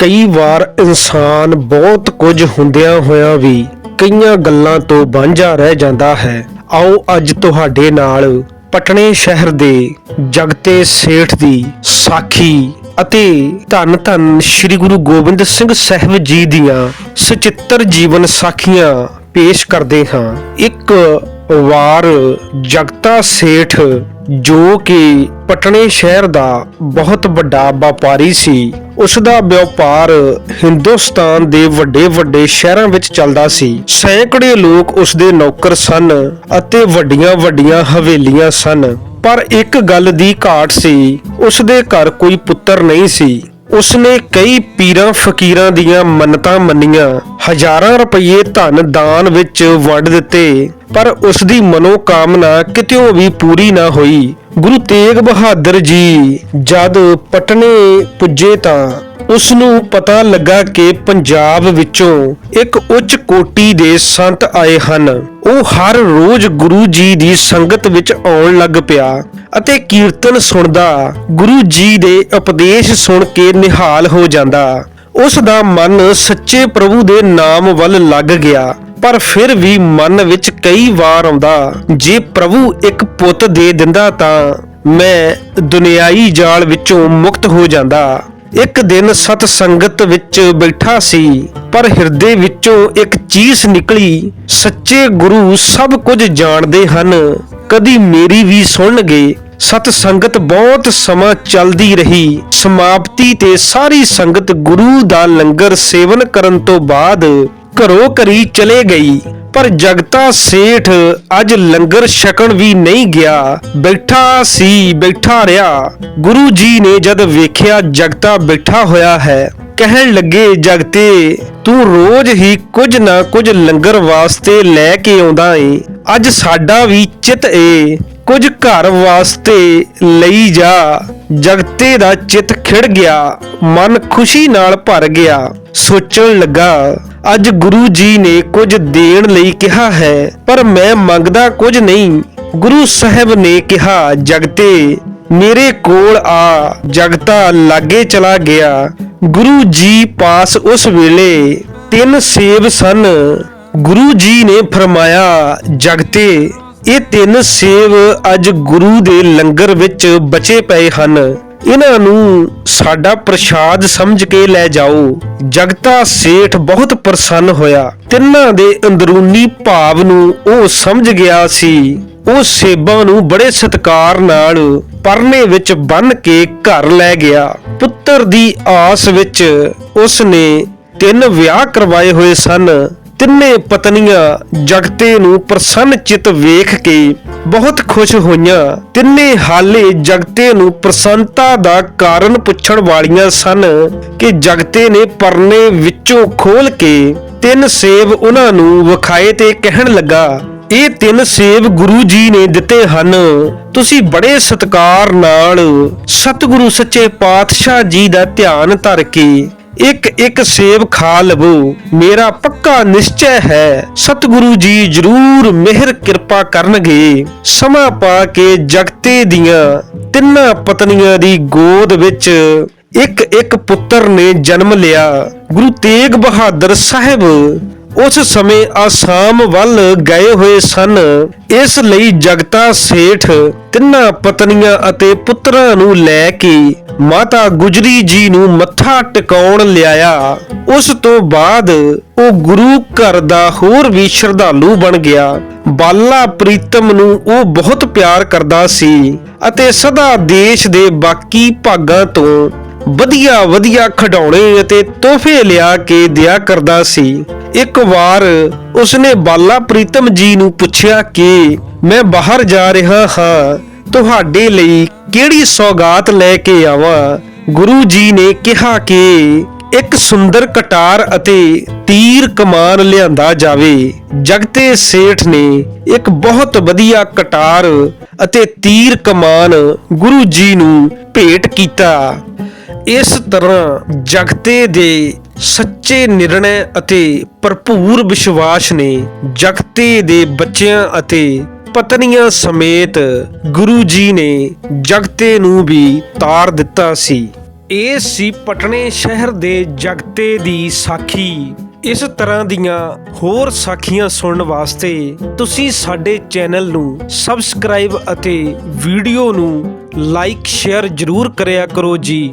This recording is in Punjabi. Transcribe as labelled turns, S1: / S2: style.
S1: ਕਈ ਵਾਰ ਇਨਸਾਨ ਬਹੁਤ ਕੁਝ ਹੁੰਦਿਆਂ ਹੋਇਆਂ ਵੀ ਕਈਆਂ ਗੱਲਾਂ ਤੋਂ ਵਾਂਝਾ ਰਹਿ ਜਾਂਦਾ ਹੈ। ਆਓ ਅੱਜ ਤੁਹਾਡੇ ਨਾਲ ਪਟਨੇ ਸ਼ਹਿਰ ਦੇ ਜਗਤੇ ਸੇਠ ਦੀ ਸਾਖੀ ਅਤੇ ਧੰਨ ਧੰਨ ਸ੍ਰੀ ਗੁਰੂ ਗੋਬਿੰਦ ਸਿੰਘ ਸਾਹਿਬ ਜੀ ਦੀਆਂ ਸਚਿੱਤਰ ਜੀਵਨ ਸਾਖੀਆਂ ਪੇਸ਼ ਕਰਦੇ ਹਾਂ। ਇੱਕ ਵਾਰ ਜਗਤਾ ਸੇਠ, ਜੋ ਕਿ ਪਟਨੇ ਸ਼ਹਿਰ ਦਾ ਬਹੁਤ ਵੱਡਾ ਵਪਾਰੀ ਸੀ ਉਸ ਦਾ ਵਪਾਰ ਹਿੰਦੁਸਤਾਨ ਦੇ ਵੱਡੇ ਵੱਡੇ ਸ਼ਹਿਰਾਂ ਵਿੱਚ ਚੱਲਦਾ ਸੀ। ਸੈਂਕੜੇ ਲੋਕ ਉਸ ਦੇ ਨੌਕਰ ਸਨ ਅਤੇ ਵੱਡੀਆਂ ਵੱਡੀਆਂ ਹਵੇਲੀਆਂ ਸਨ। ਪਰ ਇੱਕ ਗੱਲ ਦੀ ਘਾਟ ਸੀ ਉਸ ਦੇ ਘਰ ਕੋਈ ਪੁੱਤਰ ਨਹੀਂ ਸੀ। ਉਸਨੇ ਕਈ ਪੀਰਾਂ ਫਕੀਰਾਂ ਦੀਆਂ ਮੰਨਤਾਂ ਮੰਨੀਆਂ। ਹਜ਼ਾਰਾਂ ਰੁਪਏ ਧਨ ਦਾਨ ਵਿੱਚ ਵੰਡ ਦਿੱਤੇ, ਪਰ ਉਸ ਦੀ ਮਨੋਕਾਮਨਾ ਕਿਤਿਓਂ ਵੀ ਪੂਰੀ ਨਾ ਹੋਈ। ਗੁਰੂ ਤੇਗ ਬਹਾਦਰ ਜੀ ਜਦ ਪਟਨੇ ਪੁੱਜੇ ਤਾਂ ਉਸ ਨੂੰ ਪਤਾ ਲੱਗਾ ਕਿ ਪੰਜਾਬ ਵਿੱਚੋਂ ਇੱਕ ਉੱਚ ਕੋਟੀ ਦੇ ਸੰਤ ਆਏ ਹਨ। ਉਹ ਹਰ ਰੋਜ਼ ਗੁਰੂ ਜੀ ਦੀ ਸੰਗਤ ਵਿੱਚ ਆਉਣ ਲੱਗ ਪਿਆ ਅਤੇ ਕੀਰਤਨ ਸੁਣਦਾ ਗੁਰੂ ਜੀ ਦੇ ਉਪਦੇਸ਼ ਸੁਣ ਕੇ ਨਿਹਾਲ ਹੋ ਜਾਂਦਾ। ਉਸ ਦਾ ਮਨ ਸੱਚੇ ਪ੍ਰਭੂ ਦੇ ਨਾਮ ਵੱਲ ਲੱਗ ਗਿਆ, ਪਰ ਫਿਰ ਵੀ ਮਨ ਵਿੱਚ ਕਈ ਵਾਰ ਆਉਂਦਾ, ਜੇ ਪ੍ਰਭੂ ਇੱਕ ਪੁੱਤ ਦੇ ਦਿੰਦਾ ਤਾਂ ਮੈਂ ਦੁਨਿਆਈ ਜਾਲ ਵਿੱਚੋਂ ਮੁਕਤ ਹੋ ਜਾਂਦਾ। ਇੱਕ ਦਿਨ ਸਤ ਸੰਗਤ ਵਿੱਚ ਬੈਠਾ ਸੀ, ਪਰ ਹਿਰਦੇ ਵਿੱਚੋਂ ਇੱਕ ਚੀਸ ਨਿਕਲੀ। ਸੱਚੇ ਗੁਰੂ ਸਭ ਕੁਝ ਜਾਣਦੇ ਹਨ, ਕਦੀ ਮੇਰੀ ਵੀ ਸੁਣਨਗੇ ਸਤ ਸੰਗਤ ਬਹੁਤ ਸਮਾਂ ਚੱਲਦੀ ਰਹੀ। ਸਮਾਪਤੀ ਤੇ ਸਾਰੀ ਸੰਗਤ ਗੁਰੂ ਦਾ ਲੰਗਰ ਸੇਵਨ ਕਰਨ ਤੋਂ ਬਾਅਦ ਘਰੋਂ ਘਰੀ ਚਲੇ ਗਈ। ਪਰ ਜਗਤਾ ਸੇਠ ਅੱਜ ਲੰਗਰ ਛਕਣ ਵੀ ਨਹੀਂ ਗਿਆ। ਬੈਠਾ ਸੀ, ਬੈਠਾ ਰਿਹਾ। ਗੁਰੂ ਜੀ ਨੇ ਜਦ ਵੇਖਿਆ ਜਗਤਾ ਬੈਠਾ ਹੋਇਆ ਹੈ ਕਹਿਣ ਲੱਗੇ, ਜਗਤੇ, ਤੂੰ ਰੋਜ਼ ਹੀ ਕੁਝ ਨਾ ਕੁਝ ਲੰਗਰ ਵਾਸਤੇ ਲੈ ਕੇ ਆਉਂਦਾ ਏ। ਅੱਜ ਸਾਡਾ ਵੀ ਚਿਤ ਏ, ਕੁਝ ਘਰ ਵਾਸਤੇ ਲਈ ਜਾ। ਜਗਤੇ ਦਾ ਚਿਤ ਖਿੜ ਗਿਆ, ਮਨ ਖੁਸ਼ੀ ਨਾਲ ਭਰ ਗਿਆ। ਸੋਚਣ ਲੱਗਾ, ਅੱਜ ਗੁਰੂ ਜੀ ਨੇ ਕੁਝ ਦੇਣ ਲਈ ਕਿਹਾ ਹੈ, ਪਰ ਮੈਂ ਮੰਗਦਾ ਕੁਝ ਨਹੀਂ। ਗੁਰੂ ਸਾਹਿਬ ਨੇ ਕਿਹਾ, ਜਗਤੇ, ਮੇਰੇ ਕੋਲ ਆ। ਜਗਤਾ ਲਾਗੇ ਚਲਾ ਗਿਆ। ਗੁਰੂ ਜੀ ਪਾਸ ਉਸ ਵੇਲੇ ਤਿੰਨ ਸੇਬ ਸਨ। ਗੁਰੂ ਜੀ ਨੇ ਫਰਮਾਇਆ, ਜਗਤੇ, ਇਹ ਤਿੰਨ ਸੇਬ ਅੱਜ ਗੁਰੂ ਦੇ ਲੰਗਰ ਵਿੱਚ ਬਚੇ ਪਏ ਹਨ। ਇਹਨਾਂ ਨੂੰ ਸਾਡਾ ਪ੍ਰਸ਼ਾਦ ਸਮਝ ਕੇ ਲੈ ਜਾਓ। ਜਗਤਾ ਸੇਠ ਬਹੁਤ ਪ੍ਰਸੰਨ ਹੋਇਆ। ਤਿੰਨਾਂ ਦੇ ਅੰਦਰੂਨੀ ਭਾਵ ਨੂੰ ਉਹ ਸਮਝ ਗਿਆ ਸੀ। ਉਹ ਸੇਬਾਂ ਨੂੰ ਬੜੇ ਸਤਿਕਾਰ ਨਾਲ ਪਰਨੇ ਵਿੱਚ ਬੰਨ ਕੇ ਘਰ ਲੈ ਗਿਆ। ਪੁੱਤਰ ਦੀ ਆਸ ਵਿੱਚ ਉਸ ਨੇ ਤਿੰਨ ਵਿਆਹ ਕਰਵਾਏ ਹੋਏ ਸਨ। ਤਿੰਨੇ ਪਤਨੀਆਂ ਜਗਤੇ ਨੂੰ ਪ੍ਰਸੰਨ ਚਿਤ ਵੇਖ ਕੇ ਬਹੁਤ ਖੁਸ਼ ਹੋਈਆਂ। ਤਿੰਨੇ ਹਾਲੇ ਜਗਤੇ ਨੂੰ ਪ੍ਰਸੰਨਤਾ ਦਾ ਕਾਰਨ ਪੁੱਛਣ ਵਾਲੀਆਂ ਸਨ ਕਿ ਜਗਤੇ ਨੇ ਪਰਨੇ ਵਿੱਚੋਂ ਖੋਲ ਕੇ ਤਿੰਨ ਸੇਬ ਉਹਨਾਂ ਨੂੰ ਵਿਖਾਏ ਤੇ ਕਹਿਣ ਲੱਗਾ ਇਹ ਤਿੰਨ ਸੇਬ ਗੁਰੂ ਜੀ ਨੇ ਦਿੱਤੇ ਹਨ। ਤੁਸੀਂ ਬੜੇ ਸਤਿਕਾਰ ਨਾਲ ਸਤਿਗੁਰੂ ਸੱਚੇ ਪਾਤਸ਼ਾਹ ਜੀ ਦਾ ਧਿਆਨ ਧਰ ਕੇ ਇੱਕ ਇੱਕ ਸੇਬ ਖਾ ਲਵੋ। ਮੇਰਾ ਪੱਕਾ ਨਿਸ਼ਚੈ ਹੈ, ਸਤਿਗੁਰੂ ਜੀ ਜਰੂਰ ਮਿਹਰ ਕਿਰਪਾ ਕਰਨਗੇ। ਸਮਾਂ ਪਾ ਕੇ ਜਗਤੇ ਦੀਆਂ ਤਿੰਨਾਂ ਪਤਨੀਆਂ ਦੀ ਗੋਦ ਵਿੱਚ ਇੱਕ ਇੱਕ ਪੁੱਤਰ ਨੇ ਜਨਮ ਲਿਆ। ਗੁਰੂ ਤੇਗ ਬਹਾਦਰ ਸਾਹਿਬ ਉਸ ਸਮੇਂ ਆਸਾਮ ਵੱਲ ਗਏ ਹੋਏ ਸਨ। ਇਸ ਲਈ ਜਗਤਾ ਸੇਠ ਤਿੰਨਾਂ ਪਤਨੀਆਂ ਅਤੇ ਪੁੱਤਰਾਂ ਨੂੰ ਲੈ ਕੇ ਮਾਤਾ ਗੁਜਰੀ ਜੀ ਨੂੰ ਮੱਥਾ ਟਿਕਾਉਣ ਲਿਆਇਆ। ਉਸ ਤੋਂ ਬਾਅਦ ਉਹ ਗੁਰੂ ਘਰ ਦਾ ਹੋਰ ਵੀ ਸ਼ਰਧਾਲੂ ਬਣ ਗਿਆ। ਬਾਲਾ ਪ੍ਰੀਤਮ ਨੂੰ ਉਹ ਬਹੁਤ ਪਿਆਰ ਕਰਦਾ ਸੀ ਅਤੇ ਸਦਾ ਦੇਸ਼ ਦੇ ਬਾਕੀ ਭਾਗਾਂ ਤੋਂ ਵਧੀਆ ਵਧੀਆ ਖਿਡੌਣੇ ਅਤੇ ਤੋਹਫੇ ਲਿਆ ਕੇ ਦਿਆ ਕਰਦਾ ਸੀ। ਇੱਕ ਵਾਰ ਉਸਨੇ ਬਾਲਾ ਪ੍ਰੀਤਮ ਜੀ ਨੂੰ ਪੁੱਛਿਆ ਕਿ ਮੈਂ ਬਾਹਰ ਜਾ ਰਿਹਾ ਹਾਂ, ਤੁਹਾਡੇ ਲਈ ਕਿਹੜੀ ਸੌਗਾਤ ਲੈ ਕੇ ਆਵਾਂ? ਗੁਰੂ ਜੀ ਨੇ ਕਿਹਾ ਕਿ ਇੱਕ ਸੁੰਦਰ ਕਟਾਰ ਅਤੇ ਤੀਰ ਕਮਾਨ ਲਿਆਂਦਾ ਜਾਵੇ। ਜਗਤੇ ਸੇਠ ਨੇ ਇੱਕ ਬਹੁਤ ਵਧੀਆ ਕਟਾਰ ਅਤੇ ਤੀਰ ਕਮਾਨ ਗੁਰੂ ਜੀ ਨੂੰ ਭੇਟ ਕੀਤਾ। ਇਸ ਤਰ੍ਹਾਂ ਜਗਤੇ ਦੇ ਸੱਚੇ ਨਿਰਣੈ ਅਤੇ ਭਰਪੂਰ ਵਿਸ਼ਵਾਸ ਨੇ ਜਗਤੇ ਦੇ ਬੱਚਿਆਂ ਅਤੇ ਪਤਨੀਆਂ ਸਮੇਤ ਗੁਰੂ ਜੀ ਨੇ ਜਗਤੇ ਨੂੰ ਵੀ ਤਾਰ ਦਿੱਤਾ ਸੀ। ਇਹ ਸੀ ਪਟਨੇ ਸ਼ਹਿਰ ਦੇ ਜਗਤੇ ਦੀ ਸਾਖੀ। ਇਸ ਤਰ੍ਹਾਂ ਦੀਆਂ ਹੋਰ ਸਾਖੀਆਂ ਸੁਣਨ ਵਾਸਤੇ ਤੁਸੀਂ ਸਾਡੇ ਚੈਨਲ ਨੂੰ ਸਬਸਕ੍ਰਾਈਬ ਅਤੇ ਵੀਡੀਓ ਨੂੰ ਲਾਈਕ, ਸ਼ੇਅਰ ਜ਼ਰੂਰ ਕਰਿਆ ਕਰੋ ਜੀ।